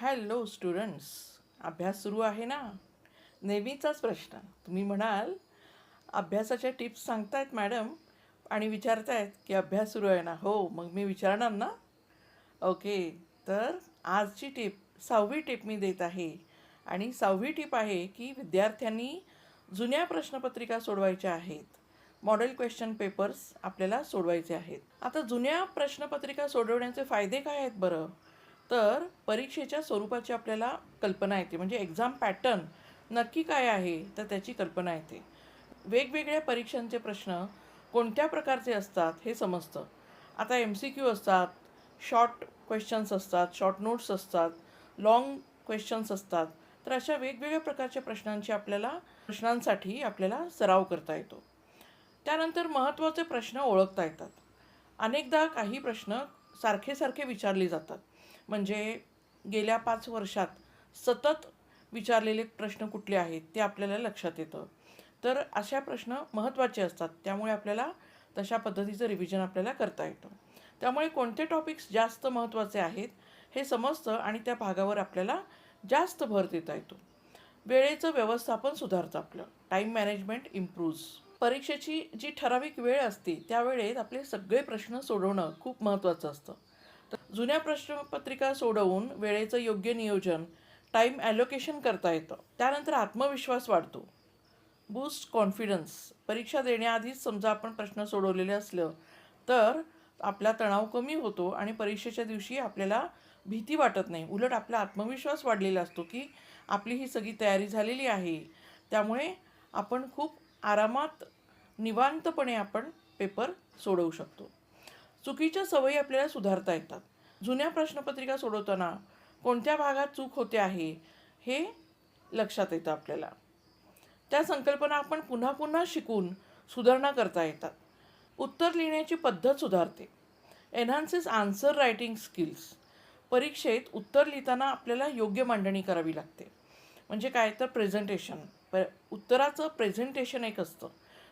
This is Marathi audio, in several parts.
हॅलो स्टुडंट्स अभ्यास सुरू आहे ना? नेहमीचाच प्रश्न. तुम्ही म्हणाल अभ्यासाच्या टिप्स सांगतायत मॅडम आणि विचारतायत की अभ्यास सुरू आहे ना. हो मग मी विचारणार ना? ओके तर आजची टिप सहावी टिप मी देत आहे. आणि सहावी टिप आहे की विद्यार्थ्यांनी जुन्या प्रश्नपत्रिका सोडवायच्या आहेत. मॉडेल क्वेश्चन पेपर्स आपल्याला सोडवायचे आहेत. आता जुन्या प्रश्नपत्रिका सोडवण्याचे फायदे काय आहेत बरं? तर परीक्षेच्या स्वरूपाची आपल्याला कल्पना येते. म्हणजे एक्झाम पॅटर्न नक्की काय आहे तर त्याची कल्पना येते. वेगवेगळ्या परीक्षांचे प्रश्न कोणत्या प्रकारचे असतात हे समजतं. आता एम सी क्यू असतात शॉर्ट क्वेश्चन्स असतात शॉर्ट नोट्स असतात लाँग क्वेश्चन्स असतात. तर अशा वेगवेगळ्या प्रकारच्या प्रश्नांची आपल्याला प्रश्नांसाठी आपल्याला सराव करता येतो. त्यानंतर महत्त्वाचे प्रश्न ओळखता येतात. अनेकदा काही प्रश्न सारखे सारखे विचारले जातात. म्हणजे गेल्या पाच वर्षात सतत विचारलेले प्रश्न कुठले आहेत ते आपल्याला लक्षात येतं. तर अशा प्रश्न महत्त्वाचे असतात. त्यामुळे आपल्याला तशा पद्धतीचं रिव्हिजन आपल्याला करता येतं. त्यामुळे कोणते टॉपिक्स जास्त महत्त्वाचे आहेत हे समजतं आणि त्या भागावर आपल्याला जास्त भर देता येतो. वेळेचं व्यवस्थापन सुधारतं आपलं. टाईम मॅनेजमेंट इम्प्रूव्ज परीक्षेची जी ठराविक वेळ असते त्या वेळेत आपले सगळे प्रश्न सोडवणं खूप महत्त्वाचं असतं. जुन्या प्रश्नपत्रिका सोडवून वेळेचं योग्य नियोजन टाईम ॲलोकेशन करता येतं. त्यानंतर आत्मविश्वास वाढतो. बूस्ट कॉन्फिडन्स परीक्षा देण्याआधीच समजा आपण प्रश्न सोडवलेले असलं तर आपला तणाव कमी होतो आणि परीक्षेच्या दिवशी आपल्याला भीती वाटत नाही. उलट आपला आत्मविश्वास वाढलेला असतो की आपली ही सगळी तयारी झालेली आहे. त्यामुळे आपण खूप आरामात निवांतपणे आपण पेपर सोडवू शकतो. चुकीच्या सवयी आपल्याला सुधारता येतात. जुन्या प्रश्नपत्रिका सोडवताना कोणत्या भागात चूक होते आहे हे लक्षात येतं आपल्याला. त्या संकल्पना आपण पुन्हा पुन्हा शिकून सुधारणा करता येतात. उत्तर लिहिण्याची पद्धत सुधारते. एन्हान्सेस आन्सर रायटिंग स्किल्स परीक्षेत उत्तर लिहिताना आपल्याला योग्य मांडणी करावी लागते. म्हणजे काय? तर प्रेझेंटेशन प उत्तराचं प्रेझेंटेशन एक असतं.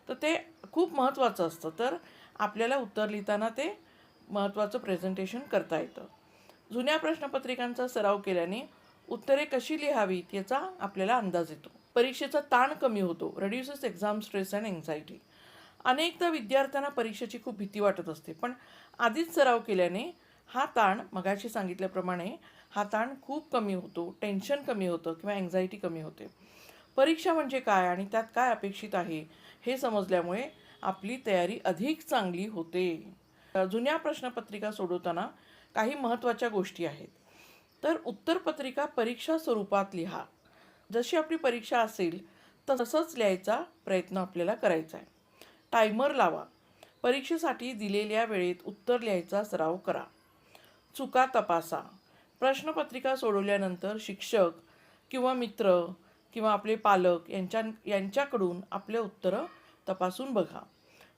तर ते खूप महत्त्वाचं असतं. तर आपल्याला उत्तर लिहिताना ते महत्त्वाचं प्रेझेंटेशन करता येतं. जुन्या प्रश्नपत्रिकांचा सराव केल्याने उत्तरे कशी लिहावीत याचा आपल्याला अंदाज येतो. परीक्षेचा ताण कमी होतो reduces exam stress and anxiety अनेकदा विद्यार्थ्यांना परीक्षेची खूप भीती वाटत असते पण आधीच सराव केल्याने हा ताण मगाशी सांगितल्याप्रमाणे हा ताण खूप कमी होतो टेन्शन कमी होतं किंवा अँझायटी कमी होते. परीक्षा म्हणजे काय आणि त्यात काय अपेक्षित आहे हे समजल्यामुळे आपली तयारी अधिक चांगली होते. जुन्या प्रश्नपत्रिका सोडवताना काही महत्त्वाच्या गोष्टी आहेत. तर उत्तरपत्रिका परीक्षा स्वरूपात लिहा. जशी आपली परीक्षा असेल तसंच लिहायचा प्रयत्न आपल्याला करायचा आहे. टायमर लावा. परीक्षेसाठी दिलेल्या वेळेत उत्तर लिहायचा सराव करा. चुका तपासा. प्रश्नपत्रिका सोडवल्यानंतर शिक्षक किंवा मित्र किंवा आपले पालक यांच्या यांच्याकडून आपले उत्तरं तपासून बघा.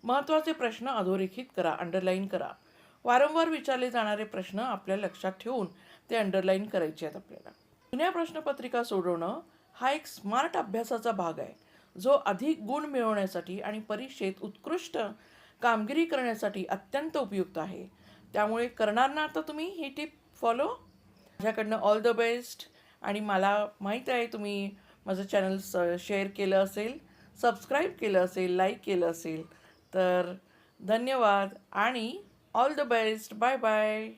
महत्त्वाचे प्रश्न अधोरेखित करा अंडरलाईन करा. वारंवार विचारले जाणारे प्रश्न आपल्या लक्षात ठेवून ते अंडरलाईन करायचे आहेत आपल्याला. जुन्या प्रश्नपत्रिका सोडवणं हा एक स्मार्ट अभ्यासाचा भाग आहे. जो अधिक गुण मिळवण्यासाठी आणि परीक्षेत उत्कृष्ट कामगिरी करण्यासाठी अत्यंत उपयुक्त आहे. त्यामुळे करणार ना आता तुम्ही ही टिप फॉलो माझ्याकडनं ऑल द बेस्ट आणि मला माहीत आहे तुम्ही माझं चॅनल स शेअर केलं असेल सबस्क्राईब केलं असेल लाईक केलं असेल तर धन्यवाद आणि all the best bye bye